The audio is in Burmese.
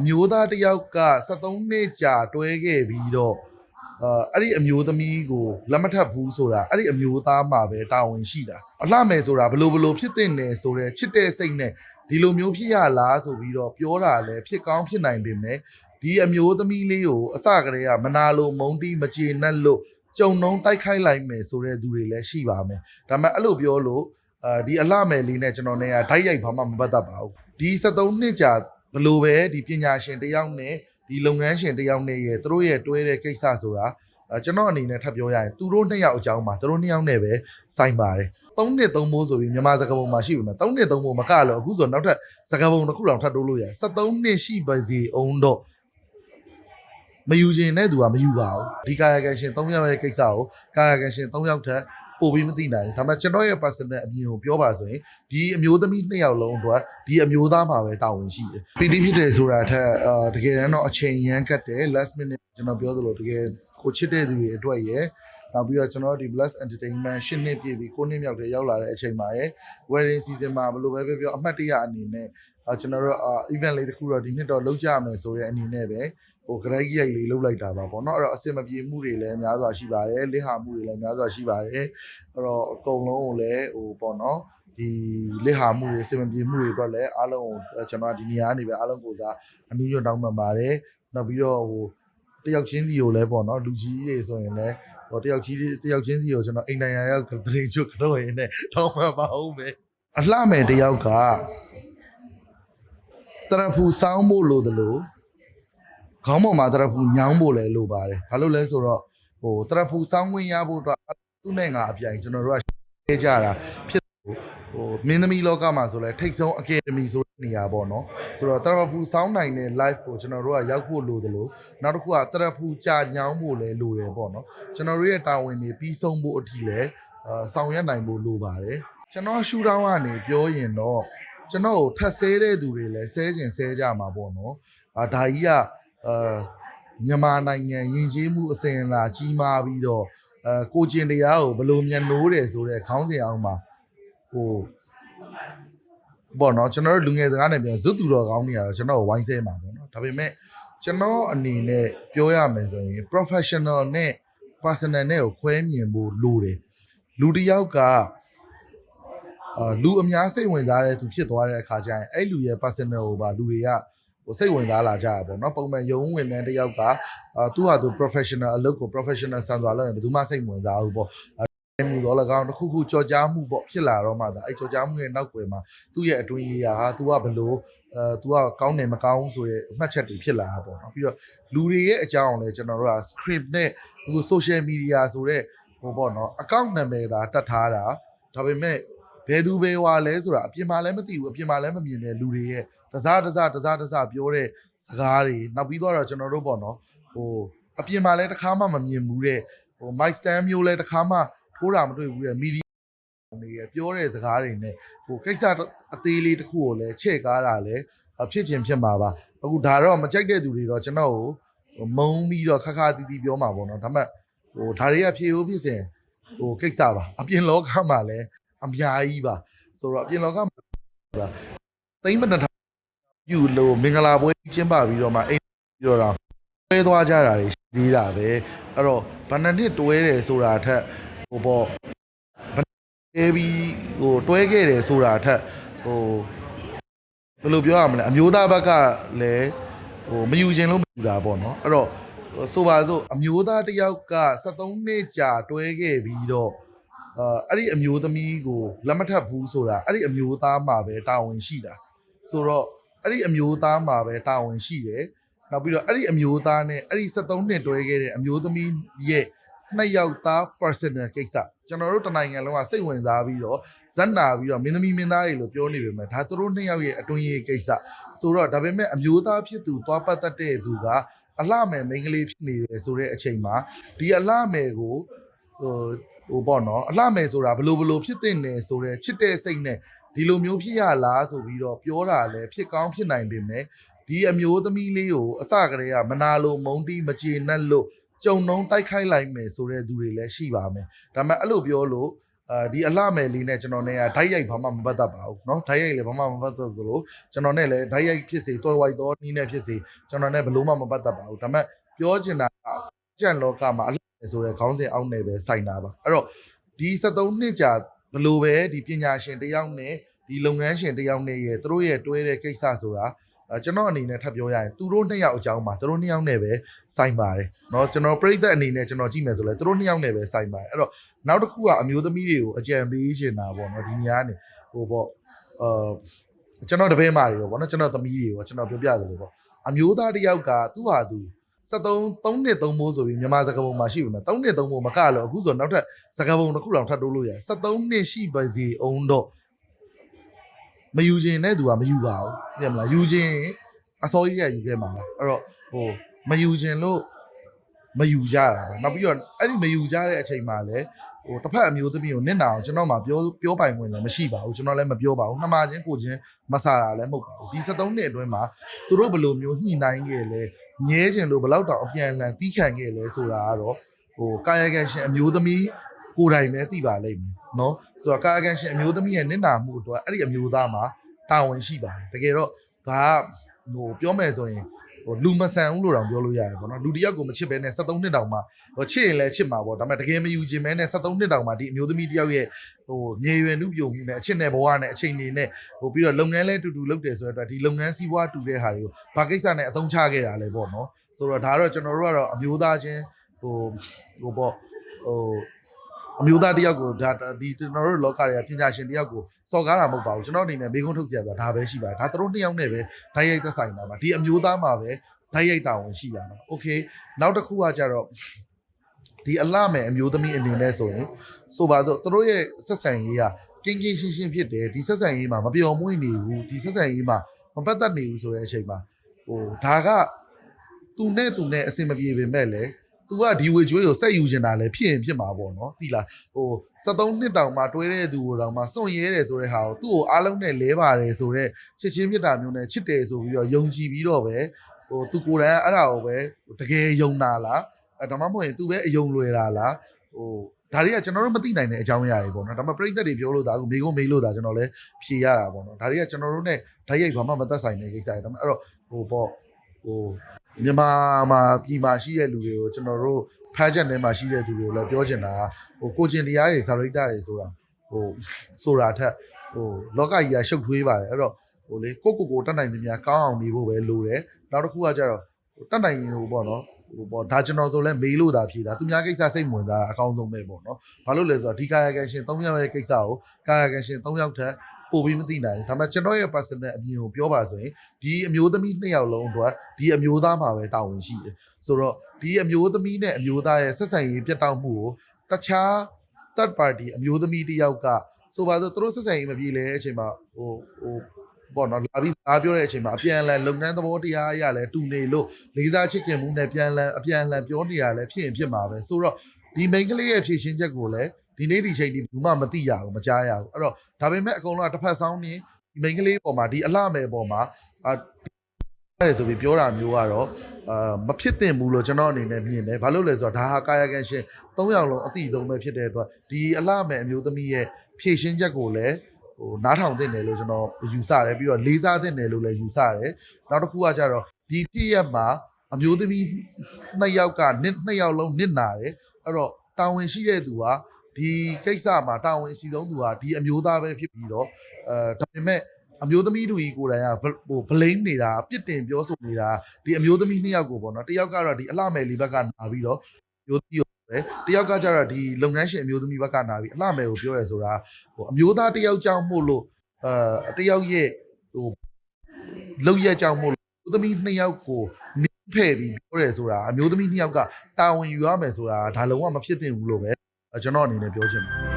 အမျိုးသားတစ်ယောက်က73နှစ်ကြာတွဲခဲ့ပြီးတော့အာအဲ့ဒီအမျိုးသမီးကိုလက်မထပ်ဘူးဆိုတာအဲ့ဒီအမျိုးသားမှာပဲတာဝန်ရှိတာအလှမယ်ဆိုတာဘလို့ဘလို့ဖြစ်တဲ့နယ်ဆိုတဲ့ချစ်တဲ့စိတ်နဲ့ဒီလိုမျိုးဖြစ်ရလားဆိုပြီးတော့ပြောတာလဲဖြစ်ကောင်းဖြစ်နိုင်ပေမဲ့ဒီအမျိုးသမီးလေးကိုအစကတည်းကမနာလိုမုန်းတီးမကျေနပ်လို့ကြုံနှုံတိုက်ခိုက်လိုက်မယ်ဆိုတဲ့သူတွေလည်းရှိပါမယ်ဒါပေမဲ့အဲ့လိုပြောလို့အာဒီအလှမယ်လေးနဲ့ကျွန်တော်နဲ့ကဓာတ်ရိုက်ဘာမှမပတ်သက်ပါဘူးဒီ73နှစ်ကြာ ဘလို့ပဲဒီပညာရှင်တစ်ယောက်နဲ့ဒီလုပ်ငန်းရှင်တစ်ယောက်နဲ့ရဲ့သူတို့ရဲ့တွဲတဲ့ကိစ္စဆိုတာအဲကျွန်တော်အနေနဲ့ထပ်ပြောရရင်သူတို့နှစ်ယောက်အကြောင်းမှာသူတို့နှစ်ယောက်နဲ့ပဲစိုက်ပါတယ်သုံးနှစ်သုံးမိုးဆိုပြီးမြန်မာစကားပုံမှာရှိပြီမှာသုံးနှစ်သုံးမိုးမကလို့အခုဆိုနောက်ထပ်စကားပုံတစ်ခုတောင်ထပ်တိုးလို့ရတယ်73နှစ်ရှိပါစီအောင်တော့မယူခြင်းနဲ့သူကမယူပါဘူးဒီကာယကံရှင်3ယောက်ရဲ့ကိစ္စကိုကာယကံရှင်3ယောက်ထက် ပို့ပြီးမသိနိုင်ဘူးဒါပေမဲ့ကျွန်တော်ရဲ့ personal အမြင်ကိုပြောပါဆိုရင်ဒီအမျိုးသမီးနှစ်ယောက်လုံးအတွက်ဒီအမျိုးသားမှာပဲတာဝန်ရှိတယ်ပီတိဖြစ်တယ်ဆိုတာထက်အာတကယ်တမ်းတော့အချိန်ရမ်းကတ်တယ် last minute ကျွန်တော်ပြောသလိုတကယ်ကိုချစ်တဲ့သူတွေအတွက်ရယ် နောက်ပြီးတော့ကျွန်တော်တို့ဒီ bless entertainment ရှစ်နှစ်ပြည့်ပြီး9နှစ်မြောက်တည်းရောက်လာတဲ့အချိန်မှာရယ် wedding season မှာဘယ်လိုပဲပြောပြောအမှတ်တရအနေနဲ့အာကျွန်တော်တို့အာ event လေးတစ်ခုတော့ဒီနှစ်တော့လုပ်ကြမယ်ဆိုတဲ့အနေနဲ့ပဲဟို grad ကြီးရိုက်လေးလုပ်လိုက်တာပါပေါ့เนาะအဲ့တော့အစင်မပြေမှုတွေလည်းများစွာရှိပါတယ်လစ်ဟာမှုတွေလည်းများစွာရှိပါတယ်အဲ့တော့အကုန်လုံးကိုလည်းဟိုပေါ့เนาะဒီလစ်ဟာမှုတွေအစင်မပြေမှုတွေအတွက်လည်းအားလုံးကိုကျွန်တော်ဒီနေရာကနေပဲအားလုံးကိုစားအနည်းညွတ်တောင်းပန်ပါတယ်နောက်ပြီးတော့ဟို တယောက်ချင်းစီကိုလည်းပေါ့နော်လူကြီးတွေဆိုရင်လည်းဟိုတယောက်ကြီးတယောက်ချင်းစီကိုကျွန်တော်အိမ်တိုင်ရရောက်တရေချွတ်ကတော့ရင်းနဲ့တောင်းမှပါအောင်ပဲအလှမဲ့တယောက်ကတရဖူစောင်းဖို့လိုတယ်လို့ခေါင်းပေါ်မှာတရဖူညောင်းဖို့လည်းလိုပါတယ်ဘာလို့လဲဆိုတော့ဟိုတရဖူစောင်းခွင့်ရဖို့အတွက်သူ့နဲ့ငါအပြိုင်ကျွန်တော်တို့ကဲကြတာဖြစ် ဟိုမင်းသမီးလောကမှာဆိုလဲထိတ်ဆုံးအကယ်ဒမီဆိုတဲ့နေရာပေါ့နော်ဆိုတော့တရဖူစောင်းနိုင်တဲ့ live ကိုကျွန်တော်တို့ကရောက်ဖို့လိုတယ်လို့နောက်တစ်ခုကတရဖူကြာညောင်းဖို့လည်းလိုတယ်ပေါ့နော်ကျွန်တော်တို့ရဲ့တာဝန်တွေပြီးဆုံးဖို့အထိလည်းအာဆောင်ရွက်နိုင်ဖို့လိုပါတယ်ကျွန်တော်ရှူတောင်းကနေပြောရင်တော့ကျွန်တော်ကိုထပ်ဆဲတဲ့သူတွေလည်းဆဲကျင်ဆဲကြမှာပေါ့နော်အာဒါကြီးကအာမြန်မာနိုင်ငံယဉ်ကျေးမှုအစဉ်အလာကြီးမားပြီးတော့အဲကိုကျင်တရားကိုဘယ်လိုမြန်နိုးတယ်ဆိုတဲ့ခေါင်းစဉ်အောင်မှာ ဟိုပေါ့နော်ကျွန်တော်တို့လူငယ်စကားနဲ့ပြန်ဇွတ်တူတော်ကောင်းနေရတော့ကျွန်တော်တို့ဝိုင်းဆဲမှာပေါ့နော်ဒါပေမဲ့ကျွန်တော်အနေနဲ့ပြောရမယ်ဆိုရင် professional နဲ့ personal နဲ့ကိုခွဲမြင်ဖို့လိုတယ်လူတစ်ယောက်ကအာလူအများစိတ်ဝင်စားတဲ့သူဖြစ်သွားတဲ့အခါကျရင်အဲ့လူရဲ့ personal ကိုပါလူတွေကဟိုစိတ်ဝင်စားလာကြတာပေါ့နော်ပုံမှန်ရုံးဝင်တဲ့တယောက်ကအာသူ့ဟာသူ professional အလုပ်ကို professional ဆန်စွာလုပ်ရင်ဘယ်သူမှစိတ်ဝင်စားဘူးပေါ့အဲမှု တော့၎င်းတစ်ခုခုကြော်ကြားမှုပေါ့ဖြစ်လာတော့မှဒါအဲကြော်ကြားမှုရဲ့နောက်ွယ်မှာသူ့ရဲ့အတွင်းရေးရာဟာ तू ကဘလို့အဲ तू ကကောင်းတယ်မကောင်းဆိုတဲ့အမှတ်ချက်တွေဖြစ်လာတာပေါ့နော်ပြီးတော့လူတွေရဲ့အကြောင်းလည်းကျွန်တော်တို့က script နဲ့အခု social media ဆိုတဲ့ဟိုပေါ့နော် account နာမည်သာတတ်ထားတာဒါပေမဲ့ဘယ်သူဘယ်ဝါလဲဆိုတာအပြင်မှာလည်းမသိဘူးအပြင်မှာလည်းမမြင်တဲ့လူတွေရဲ့တစားတစားတစားတစားပြောတဲ့စကားတွေနောက်ပြီးတော့ကျွန်တော်တို့ပေါ့နော်ဟိုအပြင်မှာလည်းတစ်ခါမှမမြင်ဘူးတဲ့ဟို mic stand မျိုးလည်းတစ်ခါမှ ထိုးတာမတွေ့ဘူးတဲ့ media တွေရပြောတဲ့စကားတွေနဲ့ဟိုကိစ္စအသေးလေးတစ်ခုကိုလည်းချဲ့ကားတာလည်းဖြစ်ချင်းဖြစ်မှာပါအခုဒါတော့မကြိုက်တဲ့သူတွေတော့ကျွန်တော်ကိုမုံပြီးတော့ခါခါတီးတီးပြောမှာပေါ့နော်ဒါပေမဲ့ဟိုဒါတွေကဖြေဦးဖြစ်စဉ်ဟိုကိစ္စပါအပြင်လောကမှာလည်းအများကြီးပါဆိုတော့အပြင်လောကမှာသိမ့်မနှထပြုလို့မင်္ဂလာပွဲကျင်းပပြီးတော့မှအိမ်ပြီးတော့တော့တွဲသွားကြတာတွေရှိသေးတာပဲအဲ့တော့ဘဏ္ဍနှစ်တွဲတယ်ဆိုတာထက် ဟိုပေါ့ဘဏ္ဍတွဲပြီးဟိုတွဲခဲ့တယ်ဆိုတာထက်ဟိုဘယ်လိုပြောရမလဲအမျိုးသားဘက်ကလည်းဟိုမယူခြင်းလို့မယူတာပေါ့နော်အဲ့တော့ဆိုပါစို့အမျိုးသားတစ်ယောက်က73နှစ်ကြာတွဲခဲ့ပြီးတော့အာအဲ့ဒီအမျိုးသမီးကိုလက်မထပ်ဘူးဆိုတာအဲ့ဒီအမျိုးသားမှာပဲတာဝန်ရှိတာဆိုတော့အဲ့ဒီအမျိုးသားမှာပဲတာဝန်ရှိတယ်။နောက်ပြီးတော့အဲ့ဒီအမျိုးသားနဲ့အဲ့ဒီ73နှစ်တွဲခဲ့တဲ့အမျိုးသမီးရဲ့ နှစ်ယောက်သား personal ကိစ္စကျွန်တော်တို့တနိုင်ငံလုံးကစိတ်ဝင်စားပြီးတော့ဇက်နာပြီးတော့မင်းသမီးမင်းသားတွေလို့ပြောနေပေမဲ့ဒါသူတို့နှစ်ယောက်ရဲ့အတွင်းရေးကိစ္စဆိုတော့ဒါပေမဲ့အမျိုးသားဖြစ်သူသွားပတ်သက်တဲ့သူကအလှမယ်မိန်းကလေးဖြစ်နေတယ်ဆိုတဲ့အချိန်မှာဒီအလှမယ်ကိုဟိုဟိုပေါ့နော်အလှမယ်ဆိုတာဘလို့ဘလို့ဖြစ်တဲ့နယ်ဆိုတဲ့ချစ်တဲ့စိတ်နဲ့ဒီလိုမျိုးဖြစ်ရလားဆိုပြီးတော့ပြောတာလည်းဖြစ်ကောင်းဖြစ်နိုင်ပေမဲ့ဒီအမျိုးသမီးလေးကိုအစကတည်းကမနာလိုမုန်းတီးမကျေနပ်လို့ ကြုံနှုံတိုက်ခိုက်လိုက်မယ်ဆိုတဲ့သူတွေလည်းရှိပါမယ်ဒါပေမဲ့အဲ့လိုပြောလို့ အဲဒီအလှမယ်လေးနဲ့ကျွန်တော်နဲ့ကဓာတ်ရိုက်ဘာမှမပတ်သက်ပါဘူးเนาะဓာတ်ရိုက်လည်းဘာမှမပတ်သက်သလိုကျွန်တော်နဲ့လည်းဓာတ်ရိုက်ဖြစ်စေတွဲဝိုက်တော့နီးနဲ့ဖြစ်စေကျွန်တော်နဲ့ဘယ်လို့မှမပတ်သက်ပါဘူးဒါပေမဲ့ပြောချင်တာကကျန်လောကမှာအလှမယ်ဆိုတဲ့ခေါင်းစဉ်အောက်နယ်ပဲစိုက်တာပါအဲ့တော့ဒီ73နှစ်ကြာဘယ်လို့ပဲဒီပညာရှင်တစ်ယောက်နဲ့ဒီလုပ်ငန်းရှင်တစ်ယောက်နဲ့ရဲ့သူတို့ရဲ့တွဲတဲ့ကိစ္စဆိုတာအဲ ကျွန်တော်အနေနဲ့ထပ်ပြောရရင်သူတို့နှစ်ယောက်အကြောင်းမှာသူတို့နှစ်ယောက်နဲ့ပဲစိုက်ပါတယ်เนาะကျွန်တော်ပြိသက်အနေနဲ့ကျွန်တော်ကြည့်မယ်ဆိုလဲသူတို့နှစ်ယောက်နဲ့ပဲစိုက်ပါတယ်အဲ့တော့ နောက်တစ်ခုကအမျိုးသမီးတွေကိုအကြံပေးချင်တာပေါ့နော်ဒီနေရာကနေဟိုပေါ့အာကျွန်တော်တပည့်မာတွေပေါ့နော်ကျွန်တော်သမီးတွေပေါ့ကျွန်တော်ပြောပြသလိုပေါ့အမျိုးသားတစ်ယောက်ကသူ့ဟာသူ73 3နှစ်3မိုးဆိုပြီးမြန်မာစကားပုံမှာရှိပြီမယ်3နှစ်3မိုးမကလို့အခုဆိုနောက်ထပ်စကားပုံတစ်ခုတောင်ထပ်တိုးလို့ရတယ်73နှစ်ရှိပါစီအောင်တော့ မယူခြင်းနဲ့သူကမယူပါဘူးသိရမလားယူခြင်းအစောကြီးကယူခဲ့မှာပါအဲ့တော့ဟိုမယူခြင်းလို့မယူကြတာပဲနောက်ပြီးတော့အဲ့ဒီမယူကြတဲ့အချိန်မှာလည်းဟိုတစ်ဖက်အမျိုးသမီးကိုနစ်နာအောင်ကျွန်တော်မှပြောပြောပိုင်ခွင့်လည်းမရှိပါဘူးကျွန်တော်လည်းမပြောပါဘူးနှမချင်းကိုချင်းမဆာတာလည်းမဟုတ်ပါဘူးဒီ73နှစ်အတွင်းမှာသူတို့ဘယ်လိုမျိုးညှိနှိုင်းခဲ့လဲညဲချင်လို့ဘယ်လောက်တောင်အပြန်အလှန်တီးခံခဲ့လဲဆိုတာကတော့ဟိုကာယကံရှင်အမျိုးသမီးကိုယ်တိုင်ပဲသိပါလိမ့်မယ် နော်ဆိုတော့ကာယကံရှင်အမျိုးသမီးရဲ့နစ်နာမှုအတွက်အဲ့ဒီအမျိုးသားမှာတာဝန်ရှိပါတယ်တကယ်တော့ဒါကဟိုပြောမယ်ဆိုရင်ဟိုလူမဆန်ဘူးလို့တောင်ပြောလို့ရတယ်ပေါ့နော်လူတစ်ယောက်ကိုမချစ်ဘဲနဲ့73နှစ်တောင်မှဟိုချစ်ရင်လည်းချစ်မှာပေါ့ဒါပေမဲ့တကယ်မယူခြင်းမဲနဲ့73နှစ်တောင်မှဒီအမျိုးသမီးတစ်ယောက်ရဲ့ဟိုမြေရွယ်နှုပြိုမှုနဲ့အချစ်နဲ့ဘဝနဲ့အချိန်နေနဲ့ဟိုပြီးတော့လုပ်ငန်းလဲတူတူလုပ်တယ်ဆိုတော့ဒီလုပ်ငန်းစည်းဝါးတူတဲ့ဟာတွေကိုဘာကိစ္စနဲ့အသုံးချခဲ့တာလဲပေါ့နော်ဆိုတော့ဒါတော့ကျွန်တော်တို့ကတော့အမျိုးသားချင်းဟိုဟိုပေါ့ဟို အမျိုးသားတယောက်ကိုဒါဒီကျွန်တော်တို့လောကတွေကပညာရှင်တယောက်ကိုစော်ကားတာမဟုတ်ပါဘူးကျွန်တော်အနေနဲ့ဘေးကုန်းထုတ်เสียဆိုတာဒါပဲရှိပါတယ်ဒါသူတို့နှစ်ယောက်နဲ့ပဲဓာတ်ရိုက်သက်ဆိုင်တာပါဒီအမျိုးသားမှာပဲဓာတ်ရိုက်တာဝန်ရှိတာပါโอเคနောက်တစ်ခုကကြတော့ဒီအလှမယ်အမျိုးသမီးအနေနဲ့ဆိုရင်ဆိုပါစို့သူတို့ရဲ့ဆက်ဆံရေးကကင်းကင်းရှင်းရှင်းဖြစ်တယ်ဒီဆက်ဆံရေးမှာမပျော်မွေ့နေဘူးဒီဆက်ဆံရေးမှာမပတ်သက်နေဘူးဆိုတဲ့အချိန်မှာဟိုဒါကသူနဲ့သူနဲ့အဆင်မပြေပေမဲ့လည်း သူကဒီဝေကျွေးကိုဆက်ယူနေတာလည်းဖြစ်ရင်ဖြစ်မှာပေါ့နော်တိလားဟို73နှစ်တောင်မှတွဲတဲ့သူကိုတောင်မှစွန့်ရဲတယ်ဆိုတဲ့ဟာကိုသူ့ကိုအားလုံးနဲ့လဲပါတယ်ဆိုတော့ချစ်ချင်းမြတ်တာမျိုးနဲ့ချစ်တယ်ဆိုပြီးတော့ယုံကြည်ပြီးတော့ပဲဟိုသူကိုယ်တိုင်အဲ့ဒါကိုပဲတကယ်ယုံတာလားဒါမှမဟုတ်ရင်သူပဲအယုံလွယ်တာလားဟိုဒါတွေကကျွန်တော်တို့မသိနိုင်တဲ့အကြောင်းအရာတွေပေါ့နော်ဒါမှပရိသတ်တွေပြောလို့ဒါကမေကုန်မေးလို့ဒါကျွန်တော်လည်းဖြေရတာပေါ့နော်ဒါတွေကကျွန်တော်တို့ ਨੇ ဓာတ်ရိုက်ဘာမှမသက်ဆိုင်တဲ့ကိစ္စတွေဒါမှအဲ့တော့ဟိုပေါ့ ဟိုမြန်မာမှာပြည်မှာရှိတဲ့လူတွေကိုကျွန်တော်တို့ဖားချက်ထဲမှာရှိတဲ့သူတွေကိုလည်းပြောချင်တာဟိုကိုကျင်တရားတွေဇာရိတ္တတွေဆိုတာဟိုဆိုတာထက်ဟိုလောကကြီးကရှုပ်ထွေးပါတယ်အဲ့တော့ဟိုလေကိုကိုကိုတတ်နိုင်သမျှကောင်းအောင်နေဖို့ပဲလိုတယ်နောက်တစ်ခုကကျတော့ဟိုတတ်နိုင်ရင်ဟိုပေါ့နော်ဟိုပေါ့ဒါကျွန်တော်ဆိုလဲမေးလို့သာဖြေတာသူများကိစ္စစိတ်ဝင်စားတာအကောင်းဆုံးပဲပေါ့နော်ဘာလို့လဲဆိုတော့ဒီကာယကံရှင်၃ယောက်ရဲ့ကိစ္စကိုကာယကံရှင်၃ယောက်ထက် ပို့ပြီးမသိနိုင်ဘူးဒါပေမဲ့ကျွန်တော်ရဲ့ personal အမြင်ကိုပြောပါဆိုရင်ဒီအမျိုးသမီးနှစ်ယောက်လုံးအတွက်ဒီအမျိုးသားမှာပဲတာဝန်ရှိတယ်ဆိုတော့ဒီအမျိုးသမီးနဲ့အမျိုးသားရဲ့ဆက်ဆံရေးပြတ်တောက်မှုကိုတခြား third party အမျိုးသမီးတစ်ယောက်ကဆိုပါဆိုသူတို့ဆက်ဆံရေးမပြေလည်တဲ့အချိန်မှာဟိုဟိုပေါ့နော်လာပြီးစကားပြောတဲ့အချိန်မှာအပြန်အလှန်လုပ်ငန်းသဘောတရားအရလဲတူနေလို့လေးစားချစ်ခင်မှုနဲ့ပြန်လည်အပြန်အလှန်ပြောနေရလဲဖြစ်ရင်ဖြစ်မှာပဲဆိုတော့ဒီ main ကလေးရဲ့ဖြည့်ရှင်းချက်ကိုလည်း ဒီနေ့ဒီချိန်ဒီဘူးမှမသိရဘူးမကြားရဘူးအဲ့တော့ဒါပေမဲ့အကုန်လုံးကတစ်ဖက်ဆောင်နေဒီ main ကလေးပေါ်မှာဒီအလှမယ်ပေါ်မှာအာအဲ့ဆိုပြီးပြောတာမျိုးကတော့အာမဖြစ်သင့်ဘူးလို့ကျွန်တော်အနေနဲ့မြင်တယ်ဘာလို့လဲဆိုတော့ဒါဟာကာယကံရှင်၃ယောက်လုံးအတိဆုံးပဲဖြစ်တဲ့အတွက်ဒီအလှမယ်အမျိုးသမီးရဲ့ဖြည့်ရှင်းချက်ကိုလည်းဟိုနားထောင်သင့်တယ်လို့ကျွန်တော်ယူဆတယ်ပြီးတော့လေးစားသင့်တယ်လို့လည်းယူဆတယ်နောက်တစ်ခုကကြတော့ဒီဖြစ်ရက်မှာအမျိုးသမီးနှစ်ယောက်ကနှစ်နှစ်ယောက်လုံးနစ်နာတယ်အဲ့တော့တာဝန်ရှိတဲ့သူက ဒီကိစ္စမှာတာဝန်အရှိဆုံးသူကဒီအမျိုးသားပဲဖြစ်ပြီးတော့အဲဒါပေမဲ့အမျိုးသမီးတို့ကြီးကိုယ်တိုင်ကဟို blame နေတာပြစ်တင်ပြောဆိုနေတာဒီအမျိုးသမီးနှစ်ယောက်ကိုပေါ့နော်တယောက်ကတော့ဒီအလှမယ်လေးဘက်ကနာပြီးတော့မျိုးသမီးကိုတယ်တယောက်ကကျတော့ဒီလုပ်ငန်းရှင်အမျိုးသမီးဘက်ကနာပြီးအလှမယ်ကိုပြောရဲဆိုတာဟိုအမျိုးသားတယောက်ကြောင့်မို့လို့အဲတယောက်ရဲ့ဟိုလောက်ရက်ကြောင့်မို့လို့အမျိုးသမီးနှစ်ယောက်ကိုနင်းဖဲ့ပြီးပြောရဲဆိုတာအမျိုးသမီးနှစ်ယောက်ကတာဝန်ယူရမယ်ဆိုတာဒါလုံးဝမဖြစ်သင့်ဘူးလို့ပဲ ကျွန်တော်အနေနဲ့ပြောချင်ပါတယ်